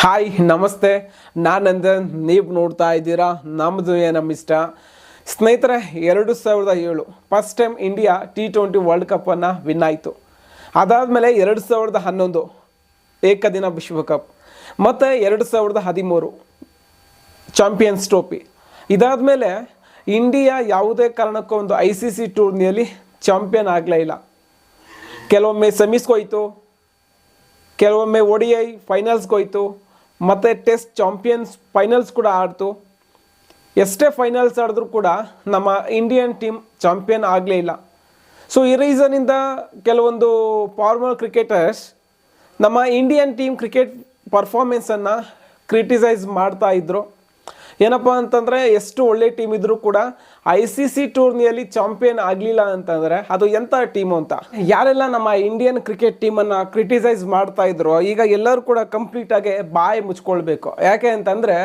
Hi ನಮಸ್ತೆ. ನಾನಂದನ್ ನಂದನ್ ನೀವು ನೋಡ್ತಾ ಇದ್ದೀರಾ? ನಮ್ಮದು ನಮ್ಮ ಇಷ್ಟ ಸ್ನೇಹಿತರೆ, ಎರಡು ಸಾವಿರದ ಏಳು first time India T twenty world ಕಪ್ಪನ್ನು win ಆಯಿತು. ಅದಾದಮೇಲೆ ಎರಡು ಸಾವಿರದ ಹನ್ನೊಂದು ಏಕದಿನ ವಿಶ್ವಕಪ್ ಮತ್ತು ಎರಡು ಸಾವಿರದ ಹದಿಮೂರು ಚಾಂಪಿಯನ್ಸ್ ಟ್ರೋಫಿ ಇದಾದಮೇಲೆ ಇಂಡಿಯಾ ಯಾವುದೇ ಕಾರಣಕ್ಕೂ ಒಂದು ಐ ಸಿ ಸಿ ಟೂರ್ನಿಯಲ್ಲಿ ಚಾಂಪಿಯನ್ ಆಗಲೇ ಇಲ್ಲ. ಕೆಲವೊಮ್ಮೆ ಸೆಮೀಸ್ಗೋಯ್ತು ಕೆಲವೊಮ್ಮೆ ಒ ಡಿ ಐ ಫೈನಲ್ಸ್ಗೆ ಹೋಯ್ತು. ಮತ್ತು ಟೆಸ್ಟ್ ಚಾಂಪಿಯನ್ಸ್ ಫೈನಲ್ಸ್ ಕೂಡ ಆಡ್ತು. ಎಷ್ಟೇ ಫೈನಲ್ಸ್ ಆಡಿದ್ರೂ ಕೂಡ ನಮ್ಮ ಇಂಡಿಯನ್ ಟೀಮ್ ಚಾಂಪಿಯನ್ ಆಗಲೇ ಇಲ್ಲ. ಸೊ ಈ ರೀಸನಿಂದ ಕೆಲವೊಂದು ಫಾರ್ಮರ್ ಕ್ರಿಕೆಟರ್ಸ್ ನಮ್ಮ ಇಂಡಿಯನ್ ಟೀಮ್ ಕ್ರಿಕೆಟ್ ಪರ್ಫಾರ್ಮೆನ್ಸನ್ನು ಕ್ರಿಟಿಸೈಸ್ ಮಾಡ್ತಾ ಇದ್ರು. ಏನಪ್ಪ ಅಂತಂದರೆ ಎಷ್ಟು ಒಳ್ಳೆ ಟೀಮ್ ಇದ್ರೂ ಕೂಡ ಐ ಸಿ ಸಿ ಟೂರ್ನಿಯಲ್ಲಿ ಚಾಂಪಿಯನ್ ಆಗಲಿಲ್ಲ ಅಂತಂದರೆ ಅದು ಎಂಥ ಟೀಮು ಅಂತ? ಯಾರೆಲ್ಲ ನಮ್ಮ ಇಂಡಿಯನ್ ಕ್ರಿಕೆಟ್ ಟೀಮನ್ನು ಕ್ರಿಟಿಸೈಸ್ ಮಾಡ್ತಾ ಇದ್ರು, ಈಗ ಎಲ್ಲರೂ ಕೂಡ ಕಂಪ್ಲೀಟಾಗಿ ಬಾಯಿ ಮುಚ್ಕೊಳ್ಬೇಕು. ಯಾಕೆ ಅಂತಂದರೆ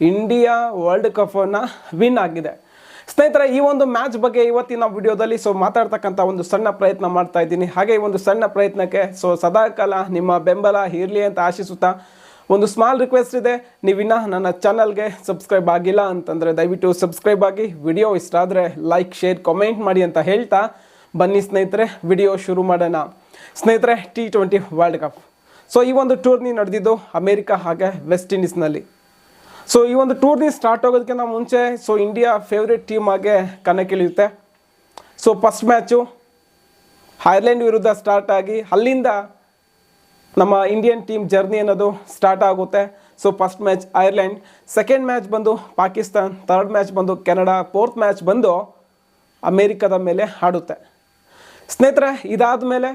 ಇಂಡಿಯಾ ವರ್ಲ್ಡ್ ಕಪ್ಪನ್ನು ವಿನ್ ಆಗಿದೆ. ಸ್ನೇಹಿತರೆ, ಈ ಒಂದು ಮ್ಯಾಚ್ ಬಗ್ಗೆ ಇವತ್ತಿನ ವಿಡಿಯೋದಲ್ಲಿ ಸೊ ಮಾತಾಡ್ತಕ್ಕಂಥ ಒಂದು ಸಣ್ಣ ಪ್ರಯತ್ನ ಮಾಡ್ತಾ ಇದ್ದೀನಿ. ಹಾಗೆ ಈ ಒಂದು ಸಣ್ಣ ಪ್ರಯತ್ನಕ್ಕೆ ಸೊ ಸದಾಕಾಲ ನಿಮ್ಮ ಬೆಂಬಲ ಇರಲಿ ಅಂತ ಆಶಿಸುತ್ತಾ ಒಂದು ಸ್ಮಾಲ್ ರಿಕ್ವೆಸ್ಟ್ ಇದೆ. ನೀವಿನ್ನ ನನ್ನ ಚಾನಲ್ಗೆ ಸಬ್ಸ್ಕ್ರೈಬ್ ಆಗಿಲ್ಲ ಅಂತಂದರೆ ದಯವಿಟ್ಟು ಸಬ್ಸ್ಕ್ರೈಬ್ ಆಗಿ. ವಿಡಿಯೋ ಇಷ್ಟ ಆದರೆ ಲೈಕ್ ಶೇರ್ ಕಾಮೆಂಟ್ ಮಾಡಿ ಅಂತ ಹೇಳ್ತಾ. ಬನ್ನಿ ಸ್ನೇಹಿತರೆ ವಿಡಿಯೋ ಶುರು ಮಾಡೋಣ. ಸ್ನೇಹಿತರೆ T twenty world cup so ಈ ಒಂದು ಟೂರ್ನಿ ನಡೆದಿದ್ದು ಅಮೇರಿಕಾ ಹಾಗೆ ವೆಸ್ಟ್ ಇಂಡೀಸ್ನಲ್ಲಿ ಸೊ ಈ ಒಂದು ಟೂರ್ನಿ ಸ್ಟಾರ್ಟ್ ಆಗೋದಕ್ಕಿಂತ ಮುಂಚೆ ಸೊ ಇಂಡಿಯಾ ಫೇವ್ರೆಟ್ ಟೀಮ್ ಆಗಿ ಕಣಕ್ಕಿಳಿಯುತ್ತೆ. ಸೊ ಫಸ್ಟ್ ಮ್ಯಾಚು ಐರ್ಲೆಂಡ್ ವಿರುದ್ಧ ಸ್ಟಾರ್ಟ್ ಆಗಿ, ಅಲ್ಲಿಂದ ನಮ್ಮ ಇಂಡಿಯನ್ ಟೀಮ್ ಜರ್ನಿ ಅನ್ನೋದು ಸ್ಟಾರ್ಟ್ ಆಗುತ್ತೆ. So first match Ireland second match ಬಂದು ಪಾಕಿಸ್ತಾನ್ ಥರ್ಡ್ ಮ್ಯಾಚ್ ಬಂದು ಕೆನಡಾ ಫೋರ್ತ್ ಮ್ಯಾಚ್ ಬಂದು ಅಮೇರಿಕದ ಮೇಲೆ ಆಡುತ್ತೆ. ಸ್ನೇಹಿತರೆ ಇದಾದ ಮೇಲೆ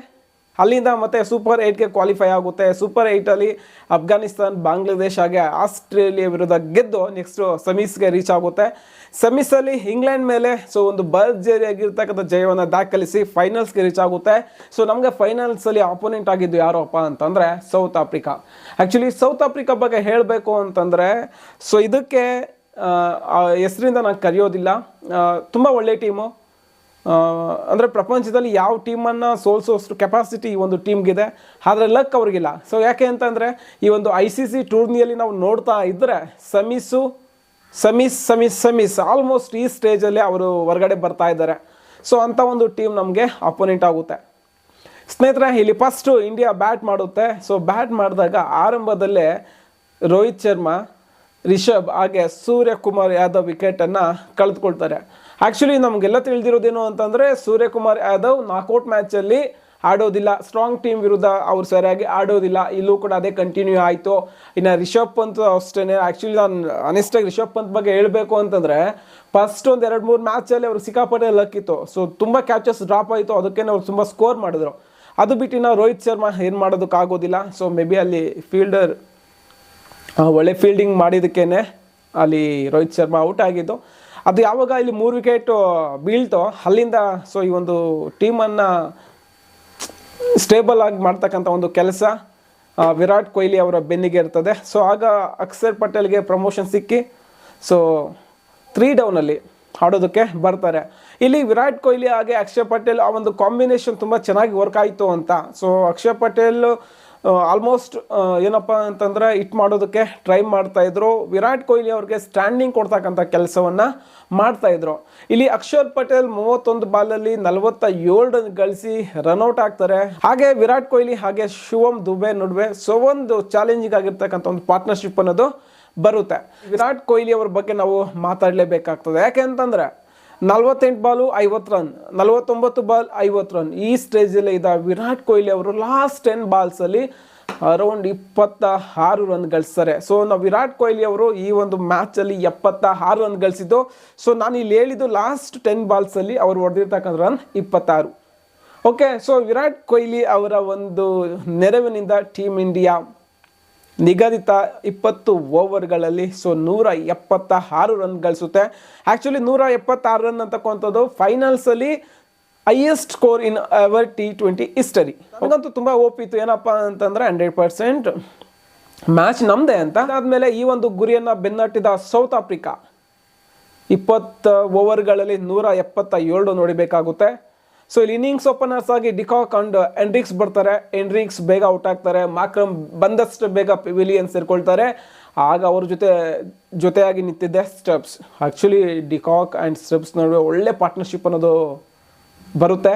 ಅಲ್ಲಿಂದ ಮತ್ತೆ ಸೂಪರ್ ಏಯ್ಟ್ಗೆ ಕ್ವಾಲಿಫೈ ಆಗುತ್ತೆ. ಸೂಪರ್ ಏಯ್ಟಲ್ಲಿ ಅಫ್ಘಾನಿಸ್ತಾನ್ ಬಾಂಗ್ಲಾದೇಶ್ ಹಾಗೆ ಆಸ್ಟ್ರೇಲಿಯಾ ವಿರುದ್ಧ ಗೆದ್ದು ನೆಕ್ಸ್ಟು ಸೆಮೀಸ್ಗೆ ರೀಚ್ ಆಗುತ್ತೆ. ಸೆಮೀಸಲ್ಲಿ ಇಂಗ್ಲೆಂಡ್ ಮೇಲೆ ಸೊ ಒಂದು ಭರ್ಜರಿಯಾಗಿರ್ತಕ್ಕಂಥ ಜಯವನ್ನು ದಾಖಲಿಸಿ ಫೈನಲ್ಸ್ಗೆ ರೀಚ್ ಆಗುತ್ತೆ. ಸೊ ನಮಗೆ ಫೈನಲ್ಸಲ್ಲಿ ಆಪೋನೆಂಟ್ ಆಗಿದ್ದು ಯಾರಪ್ಪ ಅಂತಂದರೆ South Africa actually South Africa ಬಗ್ಗೆ ಹೇಳಬೇಕು ಅಂತಂದರೆ ಸೊ ಇದಕ್ಕೆ ಹೆಸರಿಂದ ನಾನು ಕರೆಯೋದಿಲ್ಲ. ತುಂಬ ಒಳ್ಳೆ ಟೀಮು ಅಂದರೆ ಪ್ರಪಂಚದಲ್ಲಿ ಯಾವ ಟೀಮನ್ನು ಸೋಲಿಸೋಷ್ಟು ಕೆಪಾಸಿಟಿ ಈ ಒಂದು ಟೀಮ್ಗಿದೆ ಆದರೆ ಲಕ್ ಅವ್ರಿಗಿಲ್ಲ. ಸೊ ಯಾಕೆ ಅಂತಂದರೆ ಈ ಒಂದು ಐ ಸಿ ಸಿ ಟೂರ್ನಿಯಲ್ಲಿ ನಾವು ನೋಡ್ತಾ ಇದ್ದರೆ ಸಮೀಸು, ಸಮೀಸ್ ಸಮೀಸ್ ಸಮೀಸ್ ಆಲ್ಮೋಸ್ಟ್ ಈ ಸ್ಟೇಜಲ್ಲಿ ಅವರು ಹೊರಗಡೆ ಬರ್ತಾ ಇದ್ದಾರೆ. ಸೊ ಅಂಥ ಒಂದು ಟೀಮ್ ನಮಗೆ ಅಪೋನೆಂಟ್ ಆಗುತ್ತೆ. ಸ್ನೇಹಿತರೆ, ಇಲ್ಲಿ ಫಸ್ಟು ಇಂಡಿಯಾ ಬ್ಯಾಟ್ ಮಾಡುತ್ತೆ. ಸೊ ಬ್ಯಾಟ್ ಮಾಡಿದಾಗ ಆರಂಭದಲ್ಲೇ ರೋಹಿತ್ ಶರ್ಮಾ, ರಿಷಬ್, ಹಾಗೆ ಸೂರ್ಯಕುಮಾರ್ ಯಾದವ್ ವಿಕೆಟನ್ನು ಕಳೆದುಕೊಳ್ತಾರೆ. ಆ್ಯಕ್ಚುಲಿ ನಮಗೆಲ್ಲ ತಿಳಿದಿರೋದೇನು ಅಂತಂದರೆ, ಸೂರ್ಯಕುಮಾರ್ ಯಾದವ್ ನಾಕೌಟ್ ಮ್ಯಾಚಲ್ಲಿ ಆಡೋದಿಲ್ಲ. ಸ್ಟ್ರಾಂಗ್ ಟೀಮ್ ವಿರುದ್ಧ ಅವ್ರು ಸರಿಯಾಗಿ ಆಡೋದಿಲ್ಲ. ಇಲ್ಲೂ ಕೂಡ ಅದೇ ಕಂಟಿನ್ಯೂ ಆಯಿತು. ಇನ್ನು ರಿಷಬ್ ಪಂತ್ ಅಷ್ಟೇ ಆ್ಯಕ್ಚುಲಿ ನಾನು ಅನಿಸ್ಟಾಗಿ ರಿಷಬ್ ಪಂತ್ ಬಗ್ಗೆ ಹೇಳಬೇಕು ಅಂತಂದರೆ ಫಸ್ಟ್ ಒಂದು ಎರಡು ಮೂರು ಮ್ಯಾಚಲ್ಲಿ ಅವರು ಸಿಕ್ಕಾಪಟ್ಟೆ ಲಕ್ಕಿತ್ತು ಸೊ ತುಂಬ ಕ್ಯಾಚಸ್ ಡ್ರಾಪ್ ಆಯಿತು. ಅದಕ್ಕೆ ಅವ್ರು ತುಂಬ ಸ್ಕೋರ್ ಮಾಡಿದ್ರು. ಅದು ಬಿಟ್ಟು ನಾವು ರೋಹಿತ್ ಶರ್ಮಾ ಏನು ಮಾಡೋದಕ್ಕಾಗೋದಿಲ್ಲ ಸೊ ಮೇ ಬಿ ಅಲ್ಲಿ ಫೀಲ್ಡರ್ ಒಳ್ಳೆ ಫೀಲ್ಡಿಂಗ್ ಮಾಡಿದ್ದಕ್ಕೇನೆ ಅಲ್ಲಿ ರೋಹಿತ್ ಶರ್ಮಾ ಔಟ್ ಆಗಿದ್ದು. ಅದು ಯಾವಾಗ ಇಲ್ಲಿ ಮೂರು ವಿಕೆಟ್ ಬೀಳ್ತೋ ಅಲ್ಲಿಂದ ಸೊ ಈ ಒಂದು ಟೀಮನ್ನು ಸ್ಟೇಬಲ್ ಆಗಿ ಮಾಡ್ತಕ್ಕಂಥ ಒಂದು ಕೆಲಸ ವಿರಾಟ್ ಕೊಹ್ಲಿ ಅವರ ಬೆನ್ನಿಗೆ ಇರ್ತದೆ. ಸೊ ಆಗ ಅಕ್ಷರ್ ಪಟೇಲ್ಗೆ ಪ್ರಮೋಷನ್ ಸಿಕ್ಕಿ ಸೊ ತ್ರೀ ಡೌನಲ್ಲಿ ಆಡೋದಕ್ಕೆ ಬರ್ತಾರೆ. ಇಲ್ಲಿ ವಿರಾಟ್ ಕೊಹ್ಲಿ ಹಾಗೆ ಅಕ್ಷಯ್ ಪಟೇಲ್, ಆ ಒಂದು ಕಾಂಬಿನೇಷನ್ ತುಂಬ ಚೆನ್ನಾಗಿ ವರ್ಕ್ ಆಯಿತು ಅಂತ. ಸೊ ಅಕ್ಷಯ್ ಪಟೇಲ್ ಆಲ್ಮೋಸ್ಟ್ ಏನಪ್ಪ ಅಂತಂದರೆ ಇಟ್ ಮಾಡೋದಕ್ಕೆ ಟ್ರೈ ಮಾಡ್ತಾ ಇದ್ರು. ವಿರಾಟ್ ಕೊಹ್ಲಿ ಅವ್ರಿಗೆ ಸ್ಟ್ಯಾಂಡಿಂಗ್ ಕೊಡ್ತಕ್ಕಂಥ ಕೆಲಸವನ್ನು ಮಾಡ್ತಾ ಇದ್ರು. ಇಲ್ಲಿ ಅಕ್ಷರ್ ಪಟೇಲ್ ಮೂವತ್ತೊಂದು ಬಾಲಲ್ಲಿ ನಲವತ್ತ ಏಳು ಗಳಿಸಿ ರನ್ಔಟ್ ಆಗ್ತಾರೆ. ಹಾಗೆ ವಿರಾಟ್ ಕೊಹ್ಲಿ ಹಾಗೆ ಶಿವಮ್ ದುಬೆ ನಡುವೆ ಸೊ ಒಂದು ಚಾಲೆಂಜಿಂಗ್ ಆಗಿರ್ತಕ್ಕಂಥ ಒಂದು ಪಾರ್ಟ್ನರ್ಶಿಪ್ ಅನ್ನೋದು ಬರುತ್ತೆ. ವಿರಾಟ್ ಕೊಹ್ಲಿ ಅವ್ರ ಬಗ್ಗೆ ನಾವು ಮಾತಾಡಲೇಬೇಕಾಗ್ತದೆ. ಯಾಕೆ ಅಂತಂದ್ರೆ ನಲ್ವತ್ತೆಂಟು ಬಾಲು, ಐವತ್ತು ರನ್. ನಲವತ್ತೊಂಬತ್ತು ಬಾಲ್, ಐವತ್ತು ರನ್. ಈ ಸ್ಟೇಜಲ್ಲೇ ಇದ್ದ ವಿರಾಟ್ ಕೊಹ್ಲಿ ಅವರು ಲಾಸ್ಟ್ ಟೆನ್ ಬಾಲ್ಸಲ್ಲಿ ಅರೌಂಡ್ ಇಪ್ಪತ್ತ ಆರು ರನ್ ಗಳಿಸ್ತಾರೆ. ಸೊ ನಾವು ವಿರಾಟ್ ಕೊಹ್ಲಿ ಅವರು ಈ ಒಂದು ಮ್ಯಾಚಲ್ಲಿ ಎಪ್ಪತ್ತ ಆರು ರನ್ ಗಳಿಸಿದ್ದು. ಸೊ ನಾನು ಇಲ್ಲಿ ಹೇಳಿದ್ದು ಲಾಸ್ಟ್ ಟೆನ್ ಬಾಲ್ಸಲ್ಲಿ ಅವರು ಹೊಡೆದಿರ್ತಕ್ಕಂಥ ರನ್ ಇಪ್ಪತ್ತಾರು. ಓಕೆ ಸೊ ವಿರಾಟ್ ಕೊಹ್ಲಿ ಅವರ ಒಂದು ನೆರವಿನಿಂದ ಟೀಮ್ ಇಂಡಿಯಾ ನಿಗದಿತ ಇಪ್ಪತ್ತು ಓವರ್ಗಳಲ್ಲಿ ಸೊ ನೂರ ಎಪ್ಪತ್ತ ಆರು ರನ್ ಗಳಿಸುತ್ತೆ. ಆ್ಯಕ್ಚುಲಿ ನೂರ ಎಪ್ಪತ್ತಾರು ರನ್ ಅಂತಕ್ಕಂಥದ್ದು ಫೈನಲ್ಸಲ್ಲಿ highest score in our T twenty history ಹಾಗಂತೂ ತುಂಬ ಓಪಿತ್ತು ಏನಪ್ಪ ಅಂತಂದರೆ ಹಂಡ್ರೆಡ್ ಪರ್ಸೆಂಟ್ ಮ್ಯಾಚ್ ನಮ್ಮದೇ ಅಂತ. ಆದಮೇಲೆ ಈ ಒಂದು ಗುರಿಯನ್ನು ಬೆನ್ನಟ್ಟಿದ ಸೌತ್ ಆಫ್ರಿಕಾ ಇಪ್ಪತ್ತು ಓವರ್ಗಳಲ್ಲಿ ನೂರ ಎಪ್ಪತ್ತ ಏಳು ನೋಡಿಬೇಕಾಗುತ್ತೆ. ಸೊ ಇಲ್ಲಿ ಇನ್ನಿಂಗ್ಸ್ ಓಪನರ್ಸ್ ಆಗಿ ಡಿಕಾಕ್ ಅಂಡ್ ಎಂಡ್ರಿಕ್ಸ್ ಬರ್ತಾರೆ. ಎಂಡ್ರಿಕ್ಸ್ ಬೇಗ ಔಟ್ ಆಗ್ತಾರೆ. ಮಾಕ್ರಮ್ ಬಂದಷ್ಟು ಬೇಗ ವಿಲಿಯನ್ಸ್ ಸೇರ್ಕೊಳ್ತಾರೆ. ಆಗ ಅವ್ರ ಜೊತೆ, ಜೊತೆಯಾಗಿ ನಿಂತಿದ್ದೆ Stubbs actually De Kock and Stubbs ನಡುವೆ ಒಳ್ಳೆ ಪಾರ್ಟ್ನರ್ಶಿಪ್ ಅನ್ನೋದು ಬರುತ್ತೆ.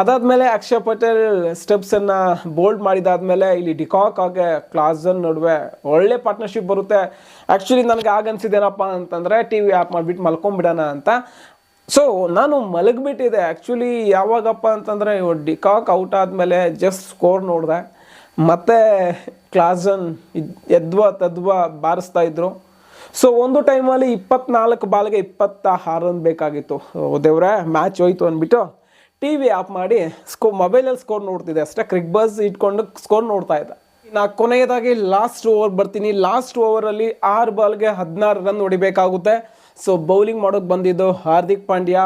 ಅದಾದಮೇಲೆ ಅಕ್ಷಯ್ ಪಟೇಲ್ ಸ್ಟೆಪ್ಸನ್ನು ಬೋಲ್ಡ್ ಮಾಡಿದಾದಮೇಲೆ ಇಲ್ಲಿ ಡಿಕಾಕ್ ಹಾಗೆ ಕ್ಲಾಸನ್ ನಡುವೆ ಒಳ್ಳೆ ಪಾರ್ಟ್ನರ್ಶಿಪ್ ಬರುತ್ತೆ. ಆ್ಯಕ್ಚುಲಿ ನನಗೆ ಆಗ ಅನ್ಸಿದ್ದೇನಪ್ಪ ಅಂತಂದರೆ ಟಿ ವಿ ಆ್ಯಪ್ ಮಾಡಿಬಿಟ್ಟು ಮಲ್ಕೊಂಬಿಡೋಣ ಅಂತ. ಸೊ ನಾನು ಮಲಗಿಬಿಟ್ಟಿದೆ ಆ್ಯಕ್ಚುಲಿ ಯಾವಾಗಪ್ಪ ಅಂತಂದರೆ ಡಿಕಾಕ್ ಔಟ್ ಆದಮೇಲೆ ಜಸ್ಟ್ ಸ್ಕೋರ್ ನೋಡಿದೆ. ಮತ್ತೆ ಕ್ಲಾಸನ್ ಎದ್ವ ತದ್ವ ಬಾರಿಸ್ತಾ ಇದ್ರು. ಸೊ ಒಂದು ಟೈಮಲ್ಲಿ ಇಪ್ಪತ್ನಾಲ್ಕು ಬಾಲ್ಗೆ ಇಪ್ಪತ್ತ ರನ್ ಬೇಕಾಗಿತ್ತು ದೇವ್ರೆ ಮ್ಯಾಚ್ ಹೋಯ್ತು ಅಂದ್ಬಿಟ್ಟು ಟಿ ವಿ ಆಫ್ ಮಾಡಿ ಸ್ಕೋ ಮೊಬೈಲಲ್ಲಿ ಸ್ಕೋರ್ ನೋಡ್ತಿದ್ದೆ ಅಷ್ಟೇ. ಕ್ರಿಕ್ ಬಸ್ ಇಟ್ಕೊಂಡು ಸ್ಕೋರ್ ನೋಡ್ತಾ ಇದ್ದೆ. ನಾ ಕೊನೆಯದಾಗಿ ಲಾಸ್ಟ್ ಓವರ್ ಬರ್ತೀನಿ. ಲಾಸ್ಟ್ ಓವರಲ್ಲಿ ಆರು ಬಾಲ್ಗೆ ಹದಿನಾರು ರನ್ ಹೊಡಿಬೇಕಾಗುತ್ತೆ. ಸೊ ಬೌಲಿಂಗ್ ಮಾಡೋಕ್ಕೆ ಬಂದಿದ್ದು ಹಾರ್ದಿಕ್ ಪಾಂಡ್ಯ,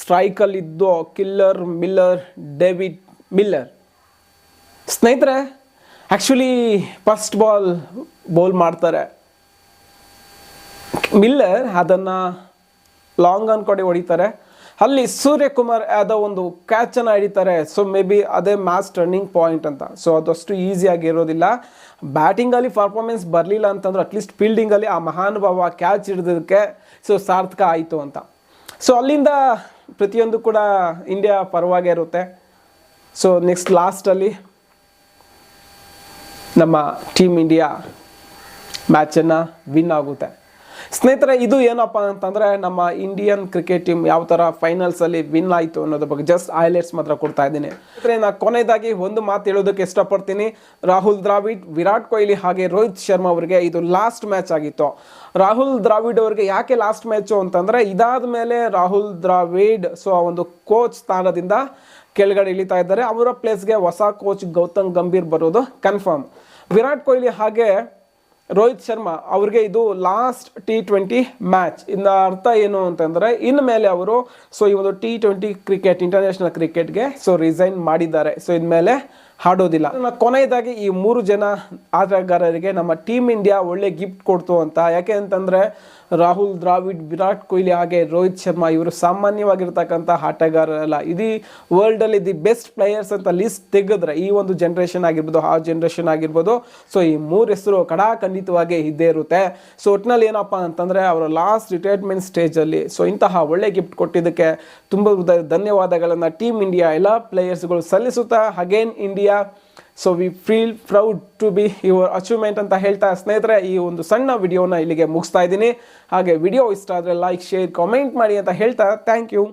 ಸ್ಟ್ರೈಕಲ್ಲಿದ್ದು ಕಿಲ್ಲರ್, ಮಿಲ್ಲರ್, ಡೇವಿಡ್ ಮಿಲ್ಲರ್. ಸ್ನೇಹಿತರೆ ಆ್ಯಕ್ಚುಲಿ ಫಸ್ಟ್ ಬಾಲ್ ಬೌಲ್ ಮಾಡ್ತಾರೆ. ಮಿಲ್ಲರ್ ಅದನ್ನು ಲಾಂಗ್ ಆನ್ ಹೊಡಿತಾರೆ. ಅಲ್ಲಿ ಸೂರ್ಯಕುಮಾರ್ ಯಾವುದೋ ಒಂದು ಕ್ಯಾಚನ್ನು ಹಿಡಿತಾರೆ. ಸೊ ಮೇ ಬಿ ಅದೇ ಮ್ಯಾಚ್ ಟರ್ನಿಂಗ್ ಪಾಯಿಂಟ್ ಅಂತ. ಸೊ ಅದಷ್ಟು ಈಸಿಯಾಗಿ ಇರೋದಿಲ್ಲ. ಬ್ಯಾಟಿಂಗಲ್ಲಿ ಪರ್ಫಾರ್ಮೆನ್ಸ್ ಬರಲಿಲ್ಲ ಅಂತಂದ್ರೆ ಅಟ್ಲೀಸ್ಟ್ ಫೀಲ್ಡಿಂಗಲ್ಲಿ ಆ ಮಹಾನುಭಾವ ಕ್ಯಾಚ್ ಹಿಡಿದಕ್ಕೆ ಸೊ ಸಾರ್ಥಕ ಆಯಿತು ಅಂತ. ಸೊ ಅಲ್ಲಿಂದ ಪ್ರತಿಯೊಂದು ಕೂಡ ಇಂಡಿಯಾ ಪರವಾಗೇ ಇರುತ್ತೆ. ಸೊ ನೆಕ್ಸ್ಟ್ ಲಾಸ್ಟಲ್ಲಿ ನಮ್ಮ ಟೀಮ್ ಇಂಡಿಯಾ ಮ್ಯಾಚನ್ನು ವಿನ್ ಆಗುತ್ತೆ. ಸ್ನೇಹಿತರೆ, ಇದು ಏನಪ್ಪ ಅಂತಂದರೆ ನಮ್ಮ ಇಂಡಿಯನ್ ಕ್ರಿಕೆಟ್ ಟೀಮ್ ಯಾವ ಥರ ಫೈನಲ್ಸಲ್ಲಿ ವಿನ್ ಆಯಿತು ಅನ್ನೋದ್ರ ಬಗ್ಗೆ ಜಸ್ಟ್ ಹೈಲೈಟ್ಸ್ ಮಾತ್ರ ಕೊಡ್ತಾ ಇದ್ದೀನಿ. ಸ್ನೇಹಿತರೆ ನಾನು ಕೊನೆಯದಾಗಿ ಒಂದು ಮಾತು ಹೇಳೋದಕ್ಕೆ ಇಷ್ಟಪಡ್ತೀನಿ. ರಾಹುಲ್ ದ್ರಾವಿಡ್, ವಿರಾಟ್ ಕೊಹ್ಲಿ ಹಾಗೆ ರೋಹಿತ್ ಶರ್ಮಾ ಅವರಿಗೆ ಇದು ಲಾಸ್ಟ್ ಮ್ಯಾಚ್ ಆಗಿತ್ತು. ರಾಹುಲ್ ದ್ರಾವಿಡ್ ಅವರಿಗೆ ಯಾಕೆ ಲಾಸ್ಟ್ ಮ್ಯಾಚು ಅಂತಂದರೆ ಇದಾದ ಮೇಲೆ ರಾಹುಲ್ ದ್ರಾವಿಡ್ ಸೊ ಆ ಒಂದು ಕೋಚ್ ಸ್ಥಾನದಿಂದ ಕೆಳಗಡೆ ಇಳಿತಾ ಇದ್ದಾರೆ. ಅವರ ಪ್ಲೇಸ್ಗೆ ಹೊಸ ಕೋಚ್ ಗೌತಮ್ ಗಂಭೀರ್ ಬರೋದು ಕನ್ಫರ್ಮ್ ವಿರಾಟ್ ಕೊಹ್ಲಿ ಹಾಗೆ ರೋಹಿತ್ ಶರ್ಮಾ ಅವ್ರಿಗೆ ಇದು ಲಾಸ್ಟ್ ಟಿ ಟ್ವೆಂಟಿ ಮ್ಯಾಚ್ ಇನ್ನ ಅರ್ಥ ಏನು ಅಂತಂದರೆ ಇನ್ಮೇಲೆ ಅವರು ಸೊ ಈ ಒಂದು ಟಿ ಟ್ವೆಂಟಿ ಕ್ರಿಕೆಟ್ ಇಂಟರ್ನ್ಯಾಷನಲ್ ಕ್ರಿಕೆಟ್ಗೆ ಸೊ ರಿಸೈನ್ ಮಾಡಿದ್ದಾರೆ. ಸೊ ಇನ್ಮೇಲೆ ಆಡೋದಿಲ್ಲ ಇನ್ನ ಕೊನೆಯದಾಗಿ ಈ ಮೂರು ಜನ ಆಟಗಾರರಿಗೆ ನಮ್ಮ ಟೀಮ್ ಇಂಡಿಯಾ ಒಳ್ಳೆ ಗಿಫ್ಟ್ ಕೊಡ್ತು ಅಂತ. ಯಾಕೆ ಅಂತಂದರೆ ರಾಹುಲ್, ದ್ರಾವಿಡ್, ವಿರಾಟ್ ಕೊಹ್ಲಿ ಹಾಗೆ ರೋಹಿತ್ ಶರ್ಮಾ ಇವರು ಸಾಮಾನ್ಯವಾಗಿರ್ತಕ್ಕಂಥ ಆಟಗಾರರಲ್ಲ. ಇಡೀ ವರ್ಲ್ಡಲ್ಲಿ ದಿ ಬೆಸ್ಟ್ ಪ್ಲೇಯರ್ಸ್ ಅಂತ ಲಿಸ್ಟ್ ತೆಗೆದ್ರೆ ಈ ಒಂದು ಜನ್ರೇಷನ್ ಆಗಿರ್ಬೋದು, ಆ ಜನ್ರೇಷನ್ ಆಗಿರ್ಬೋದು. ಸೊ ಈ ಮೂರು ಹೆಸರು ಕಡಾಖಂಡಿತವಾಗಿ ಇದ್ದೇ ಇರುತ್ತೆ. ಸೊ ಒಟ್ಟಿನಲ್ಲಿ ಏನಪ್ಪ ಅಂತಂದರೆ ಅವರ ಲಾಸ್ಟ್ ರಿಟೈರ್ಮೆಂಟ್ ಸ್ಟೇಜಲ್ಲಿ ಸೊ ಇಂತಹ ಒಳ್ಳೆ ಗಿಫ್ಟ್ ಕೊಟ್ಟಿದ್ದಕ್ಕೆ ತುಂಬ ಧನ್ಯವಾದಗಳನ್ನು ಟೀಮ್ ಇಂಡಿಯಾ ಎಲ್ಲ ಪ್ಲೇಯರ್ಸ್ಗಳು ಸಲ್ಲಿಸುತ್ತಾ again India so we feel proud to be your achievement ಅಂತ ಹೇಳ್ತಾ ಸ್ನೇಹಿತರೆ, ಈ ಒಂದು ಸಣ್ಣ ವಿಡಿಯೋನ ಇಲ್ಲಿಗೆ ಮುಗಿಸ್ತಾ ಇದ್ದೀನಿ. ಹಾಗೆ ವಿಡಿಯೋ ಇಷ್ಟ ಆದರೆ ಲೈಕ್ ಶೇರ್ ಕಾಮೆಂಟ್ ಮಾಡಿ ಅಂತ ಹೇಳ್ತಾ ಥ್ಯಾಂಕ್ ಯು